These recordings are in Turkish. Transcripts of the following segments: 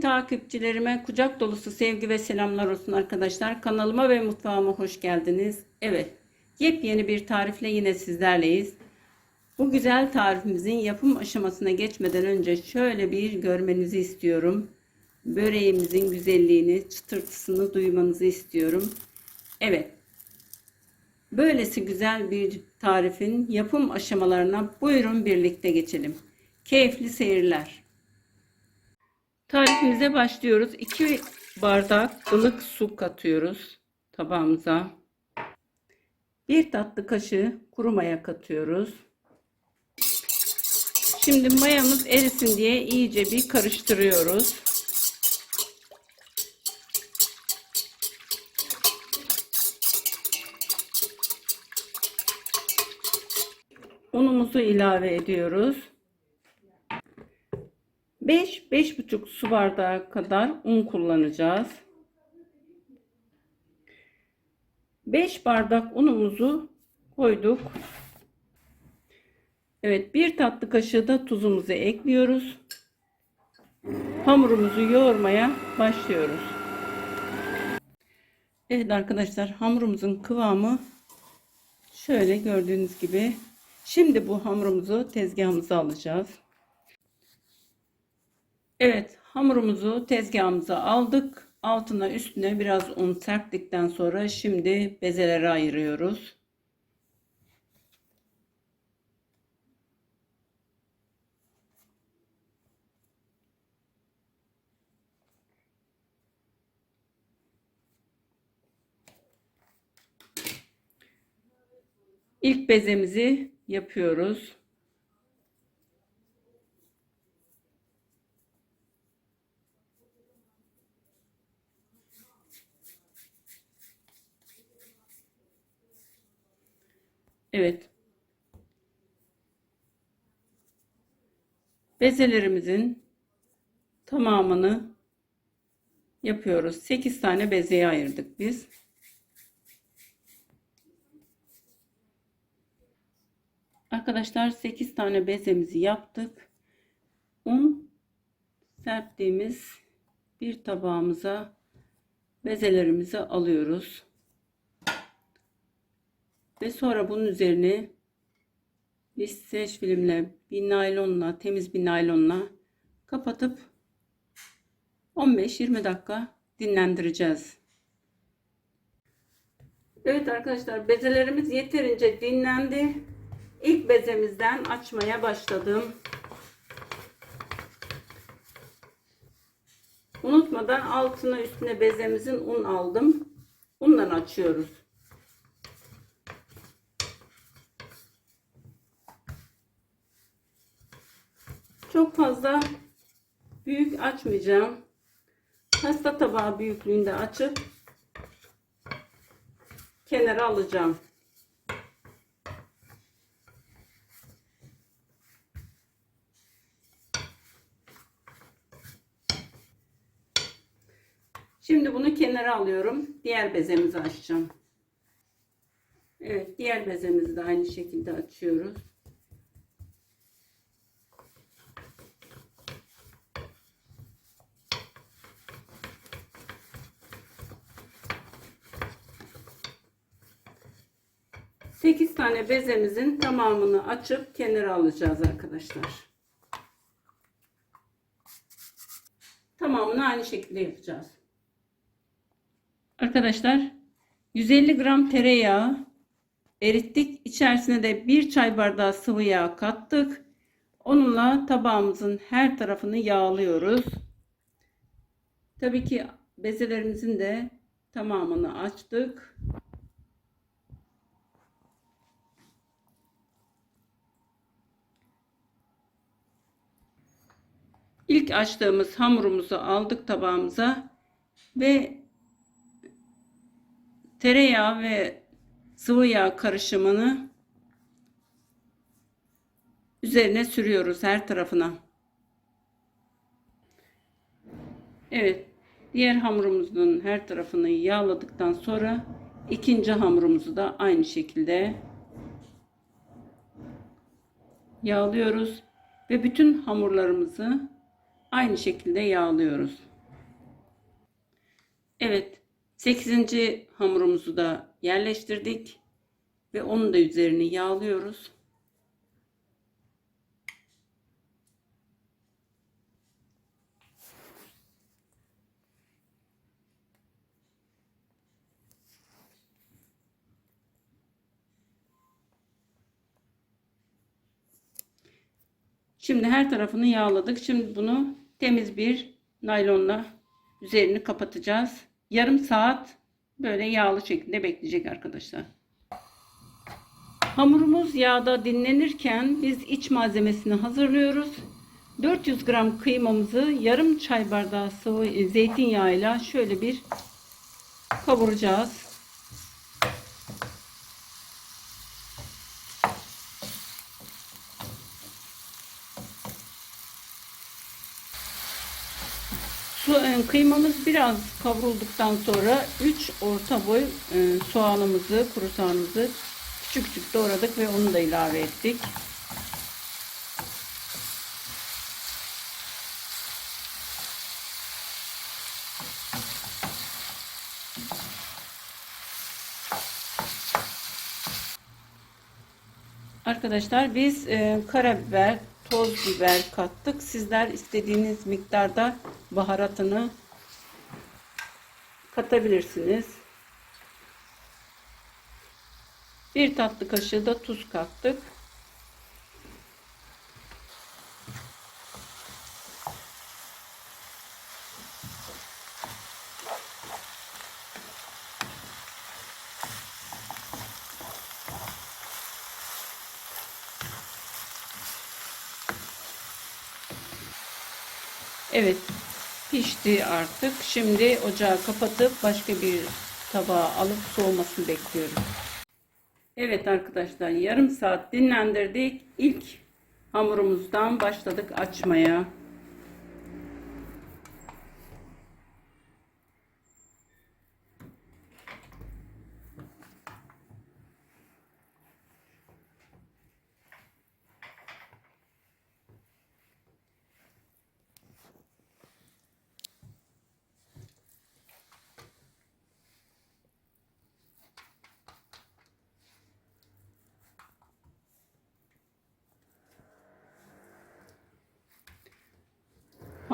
Takipçilerime kucak dolusu sevgi ve selamlar olsun arkadaşlar. Kanalıma ve mutfağıma hoş geldiniz. Evet, yepyeni bir tarifle yine sizlerleyiz. Bu güzel tarifimizin yapım aşamasına geçmeden önce şöyle bir görmenizi istiyorum. Böreğimizin güzelliğini, çıtırtısını duymanızı istiyorum. Evet, böylesi güzel bir tarifin yapım aşamalarına buyurun birlikte geçelim. Keyifli seyirler. Tarifimize başlıyoruz. 2 bardak ılık su katıyoruz tabağımıza. 1 tatlı kaşığı kuru maya katıyoruz. Şimdi mayamız erisin diye iyice bir karıştırıyoruz. Unumuzu ilave ediyoruz. 5-5,5 su bardağı kadar un kullanacağız. 5 bardak unumuzu koyduk. Evet, bir tatlı kaşığı da tuzumuzu ekliyoruz. Hamurumuzu yoğurmaya başlıyoruz. Evet arkadaşlar, hamurumuzun kıvamı şöyle gördüğünüz gibi. Şimdi bu hamurumuzu tezgahımıza alacağız. Evet hamurumuzu tezgahımıza aldık. Altına üstüne biraz un serptikten sonra şimdi bezelere ayırıyoruz. İlk bezemizi yapıyoruz. Evet. Bezelerimizin tamamını yapıyoruz. 8 tane bezeye ayırdık biz. Arkadaşlar 8 tane bezemizi yaptık. Un serptiğimiz bir tabağımıza bezelerimizi alıyoruz. Ve sonra bunun üzerine bir streç filmle bir naylonla temiz bir naylonla kapatıp 15-20 dakika dinlendireceğiz. Evet arkadaşlar bezelerimiz yeterince dinlendi. İlk bezemizden açmaya başladım. Unutmadan altına üstüne bezemizin un aldım. Undan açıyoruz. Çok fazla büyük açmayacağım. Pasta tabağı büyüklüğünde açıp kenara alacağım. Şimdi bunu kenara alıyorum. Diğer bezemizi açacağım. Evet, diğer bezemizi de aynı şekilde açıyoruz. Sekiz tane bezemizin tamamını açıp kenara alacağız arkadaşlar. Tamamını aynı şekilde yapacağız. Arkadaşlar 150 gram tereyağı erittik. İçerisine de bir çay bardağı sıvı yağ kattık. Onunla tabağımızın her tarafını yağlıyoruz. Tabii ki bezelerimizin de tamamını açtık. İlk açtığımız hamurumuzu aldık tabağımıza ve tereyağı ve sıvı yağ karışımını üzerine sürüyoruz her tarafına. Evet. Diğer hamurumuzun her tarafını yağladıktan sonra ikinci hamurumuzu da aynı şekilde yağlıyoruz ve bütün hamurlarımızı aynı şekilde yağlıyoruz. Evet. 8. hamurumuzu da yerleştirdik. Ve onun da üzerini yağlıyoruz. Şimdi her tarafını yağladık. Şimdi bunu temiz bir naylonla üzerini kapatacağız. Yarım saat böyle yağlı şekilde bekleyecek arkadaşlar. Hamurumuz yağda dinlenirken biz iç malzemesini hazırlıyoruz. 400 gram kıymamızı yarım çay bardağı sıvı zeytinyağıyla şöyle bir kavuracağız. Su, e, kıymamız biraz kavrulduktan sonra 3 orta boy e, soğanımızı, kuru soğanımızı küçük küçük doğradık ve onu da ilave ettik. Arkadaşlar biz e, karabiber, toz biber kattık. Sizler istediğiniz miktarda baharatını katabilirsiniz. Bir tatlı kaşığı da tuz kattık. Evet pişti artık. Şimdi ocağı kapatıp başka bir tabağa alıp soğumasını bekliyorum. Evet arkadaşlar yarım saat dinlendirdik. İlk hamurumuzdan başladık açmaya.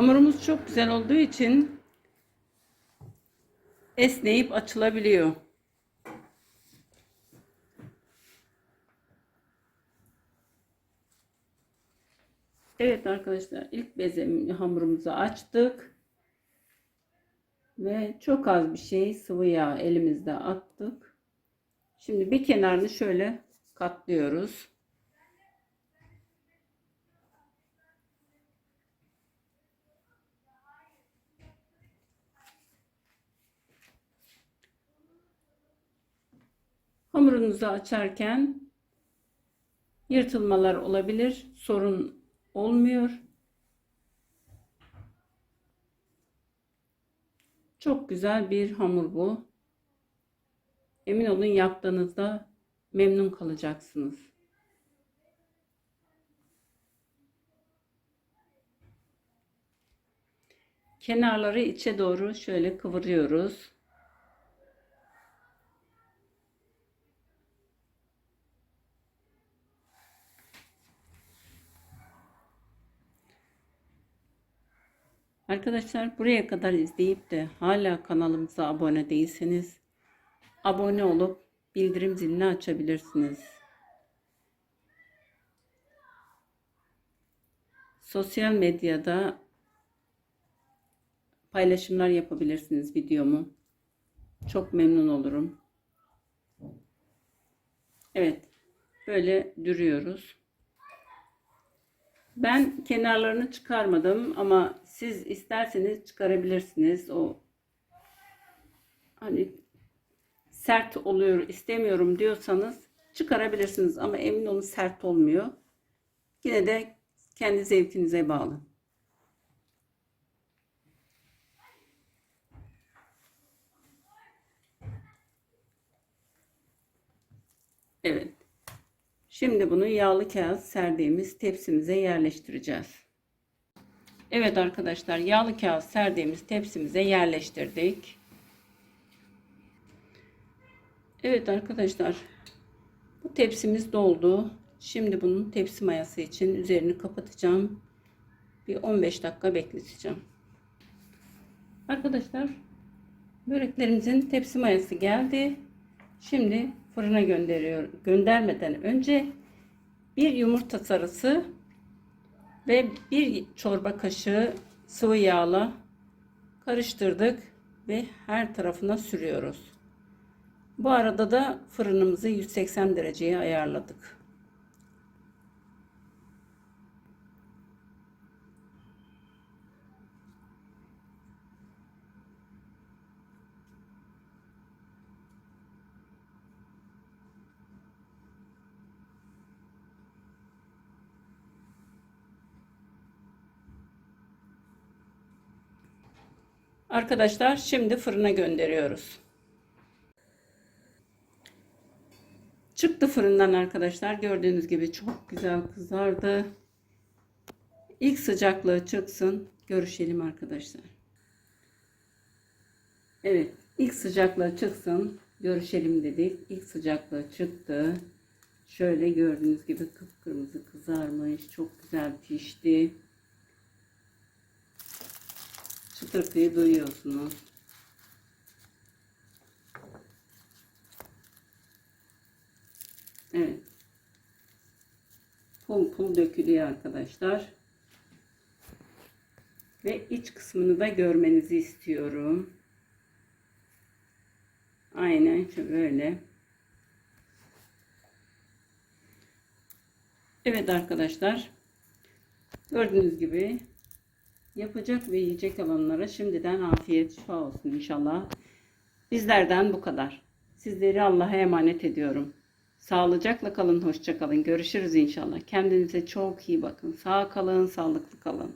Hamurumuz çok güzel olduğu için esneyip açılabiliyor. Evet arkadaşlar ilk bezem hamurumuzu açtık. Ve çok az bir şey sıvı yağ elimizde attık. Şimdi bir kenarını şöyle katlıyoruz. Hamurunuzu açarken yırtılmalar olabilir. Sorun olmuyor. Çok güzel bir hamur bu. Emin olun yaptığınızda memnun kalacaksınız. Kenarları içe doğru şöyle kıvırıyoruz. Arkadaşlar buraya kadar izleyip de hala kanalımıza abone değilseniz abone olup bildirim zilini açabilirsiniz. Sosyal medyada paylaşımlar yapabilirsiniz videomu. Çok memnun olurum. Evet. Böyle dürüyoruz. Ben kenarlarını çıkarmadım ama siz isterseniz çıkarabilirsiniz. O hani sert oluyor istemiyorum diyorsanız çıkarabilirsiniz ama emin olun sert olmuyor. Yine de kendi zevkinize bağlı. Evet. Şimdi bunu yağlı kağıt serdiğimiz tepsimize yerleştireceğiz. Evet arkadaşlar yağlı kağıt serdiğimiz tepsimize yerleştirdik. Evet arkadaşlar. Bu tepsimiz doldu. Şimdi bunun tepsi mayası için üzerini kapatacağım. Bir 15 dakika bekleteceğim. Arkadaşlar böreklerimizin tepsi mayası geldi. Şimdi fırına gönderiyor. Göndermeden önce bir yumurta sarısı ve bir çorba kaşığı sıvı yağla karıştırdık ve her tarafına sürüyoruz. Bu arada da fırınımızı 180 dereceye ayarladık. Arkadaşlar şimdi fırına gönderiyoruz. Çıktı fırından arkadaşlar. Gördüğünüz gibi çok güzel kızardı. İlk sıcaklığı çıksın. Görüşelim arkadaşlar. Evet. ilk sıcaklığı çıksın. Görüşelim dedik. İlk sıcaklığı çıktı. Şöyle gördüğünüz gibi kıpkırmızı kızarmış. Çok güzel pişti. Çıtırtıyı duyuyorsunuz. Evet. Pul pul dökülüyor arkadaşlar. Ve iç kısmını da görmenizi istiyorum. Aynen şöyle. Evet arkadaşlar. Gördüğünüz gibi yapacak ve yiyecek olanlara şimdiden afiyet şifa olsun inşallah. Bizlerden bu kadar. Sizleri Allah'a emanet ediyorum. Sağlıcakla kalın, hoşça kalın. Görüşürüz inşallah. Kendinize çok iyi bakın. Sağ kalın, sağlıklı kalın.